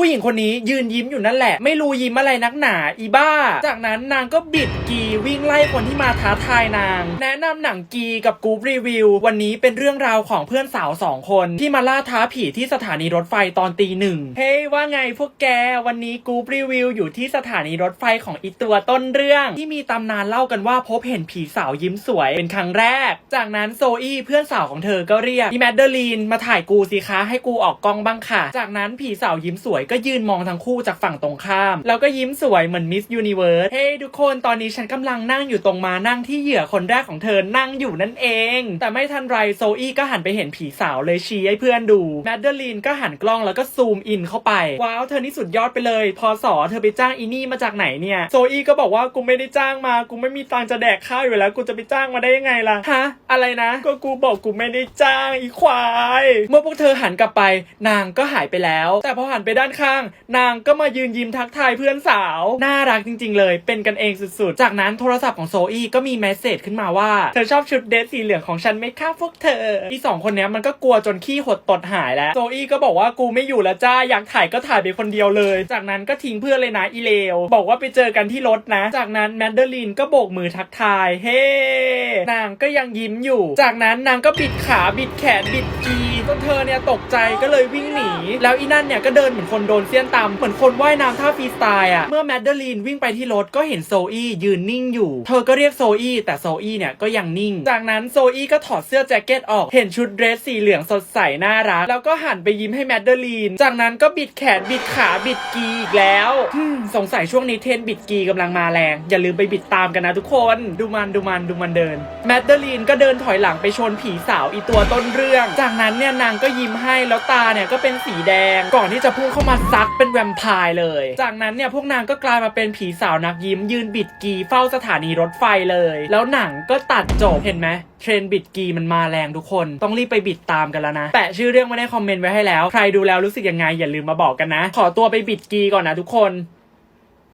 ผู้หญิงคนนี้ยืนยิ้มอยู่นั่นแหละ ไม่รู้ยิ้มอะไรนักหนาอีบ้า จากนั้นนางก็บิดกีวิ่งไล่คนที่มาท้าทายนาง แนะนำหนังกีกับกรุ๊ปรีวิว วันนี้เป็นเรื่องราวของเพื่อนสาวสองคน ที่มาล่าท้าผีที่สถานีรถไฟตอนตีหนึ่งเฮ้ยว่าไงพวกแก วันนี้กรุ๊ปรีวิวอยู่ที่สถานีรถไฟของอีตัวต้นเรื่อง ที่มีตำนานเล่ากันว่าพบเห็นผีสาวยิ้มสวยเป็นครั้งแรก จากนั้นโซอี้เพื่อนสาวของเธอก็เรียกอีแมดเดอลีนมาถ่ายกูสิคะให้กูออกกล้องบ้างค่ะ จากนั้นผีสาวยิ้มสวยก็ยืนมองทั้งคู่จากฝั่งตรงข้าม แล้วก็ยิ้มสวยเหมือนมิสยูนิเวิร์สเฮ้ยทุกคนตอนนี้ฉันกำลังนั่งอยู่ตรงมานั่งที่เหยื่อคนแรกของเธอนั่งอยู่นั่นเอง แต่ไม่ทันไรโซอี้ก็หันไปเห็นผีสาวเลยชี้ให้เพื่อนดูแมดเดลีนก็หันกล้องแล้วก็ซูมอินเข้าไป ว้าวเธอนี่สุดยอดไปเลย พอสอเธอไปจ้างอีนี่มาจากไหนเนี่ยโซอี้ก็บอกว่ากูไม่ได้จ้างมากูไม่มีตังจะแดกข้าวอยู่แล้วกูจะไปจ้างมาได้ยังไงล่ะฮะอะไรนะ ก็กูบอกกูไม่ได้จ้างอีควาย เมื่อพวกเธอหันกลับไป นางก็หายไปแล้ว แต่พอหันไปด้านข้างนางก็มายืนยิ้มทักทายเพื่อนสาว น่ารักจริงๆเลย เป็นกันเองสุดๆ จากนั้นโทรศัพท์ของโซอี้ก็มีแมสเซจขึ้นมาว่า เธอชอบชุดเดรสสีเหลืองของฉันไหมคะพวกเธอ อีสองคนนี้มันก็กลัวจนขี้หดตดหายแล้ว โซอี้ก็บอกว่ากูไม่อยู่แล้วจ้า อยากถ่ายก็ถ่ายไปคนเดียวเลย จากนั้นก็ทิ้งเพื่อนเลยนะอีเลว บอกว่าไปเจอกันที่รถนะ จากนั้นแมดเดลีนก็โบกมือทักทาย เฮ้ นางก็ยังยิ้มอยู่ จากนั้นนางก็บิดขาบิดแขนบิดกีจนเธอเนี่ยตกใจก็เลยวิ่งหนี แล้วอีนั่นเนี่ยก็เดินเหมือนคนโดนเสี้ยนตามเหมือนคนว่ายน้ำท่าฟรีสไตล์อะเมื่อแมดเดลีนวิ่งไปที่รถก็เห็นโซอี้ยืนนิ่งอยู่ เธอก็เรียกโซอี้แต่โซอี้เนี่ยก็ยังนิ่ง จากนั้นโซอี้ก็ถอดเสื้อแจ็คเก็ตออกเห็นชุดเดรสสีเหลืองสดใสน่ารัก แล้วก็หันไปยิ้มให้แมดเดลีน จากนั้นก็บิดแขนบิดขาบิดกีอีกแล้วสงสัยช่วงนี้เทรนบิดกีกำลังมาแรง อย่าลืมไปบิดตามกันนะทุกคน ดูมันดูมันดูมันเดินแมดเดลีนก็เดินถอยหลังไปชนผีสาวอีตัวต้นเรื่อง จากนั้นเนี่ยนางก็ยิ้มให้แล้วตาเนี่ยก็เป็นสีแดง ก่อนที่จะพุ่งเข้ามาซัดเป็นแวมไพร์เลย จากนั้นเนี่ยพวกนางก็กลายมาเป็นผีสาวนักยิ้มยืนบิดกีเฝ้าสถานีรถไฟเลย แล้วหนังก็ตัดจบเห็นไหมเทรนบิดกีมันมาแรงทุกคน ต้องรีบไปบิดตามกันแล้วนะ แปะชื่อเรื่องไว้ในคอมเมนต์ไว้ให้แล้ว ใครดูแล้วรู้สึกยังไงอย่าลืมมาบอกกันนะ ขอตัวไปบิดกีก่อนนะทุกคน